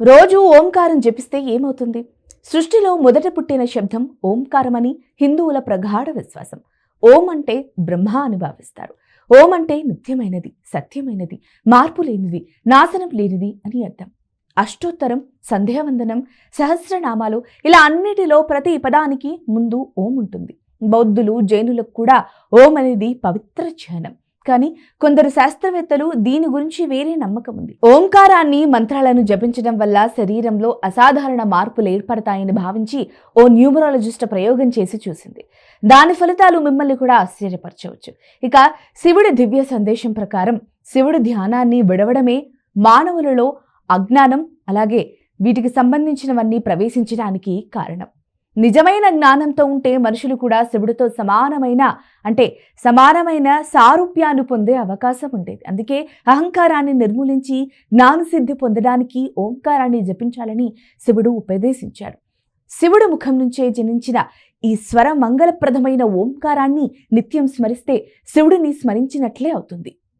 రోజు ఓంకారం జపిస్తే ఏమవుతుంది? సృష్టిలో మొదట పుట్టిన శబ్దం ఓంకారమని హిందువుల ప్రగాఢ విశ్వాసం. ఓం అంటే బ్రహ్మ అని భావిస్తారు. ఓం అంటే నిత్యమైనది సత్యమైనది మార్పు లేనిది నాశనం లేనిది అని అర్థం. అష్టోత్తరం సంధ్యావందనం సహస్రనామాలు ఇలా అన్నిటిలో ప్రతి పదానికి ముందు ఓం ఉంటుంది. బౌద్ధులు జైనులకు కూడా ఓం అనేది పవిత్ర చిహ్నం. కానీ కొందరు శాస్త్రవేత్తలు దీని గురించి వేరే నమ్మకం ఉంది. ఓంకారాన్ని మంత్రాలను జపించడం వల్ల శరీరంలో అసాధారణ మార్పులు ఏర్పడతాయని భావించి ఓ న్యూమరాలజిస్ట్ ప్రయోగం చేసి చూసింది. దాని ఫలితాలు మిమ్మల్ని కూడా ఆశ్చర్యపరచవచ్చు. ఇక శివుడి దివ్య సందేశం ప్రకారం శివుడి ధ్యానాన్ని విడవడమే మానవులలో అజ్ఞానం అలాగే వీటికి సంబంధించినవన్నీ ప్రవేశించడానికి కారణం. నిజమైన జ్ఞానంతో ఉంటే మనుషులు కూడా శివుడితో సమానమైన అంటే సమానమైన సారూప్యాన్ని పొందే అవకాశం ఉండేది. అందుకే అహంకారాన్ని నిర్మూలించి జ్ఞానసిద్ధి పొందడానికి ఓంకారాన్ని జపించాలని శివుడు ఉపదేశించాడు. శివుడు ముఖం నుంచే జనించిన ఈ స్వర మంగళప్రదమైన ఓంకారాన్ని నిత్యం స్మరిస్తే శివుడిని స్మరించినట్లే అవుతుంది.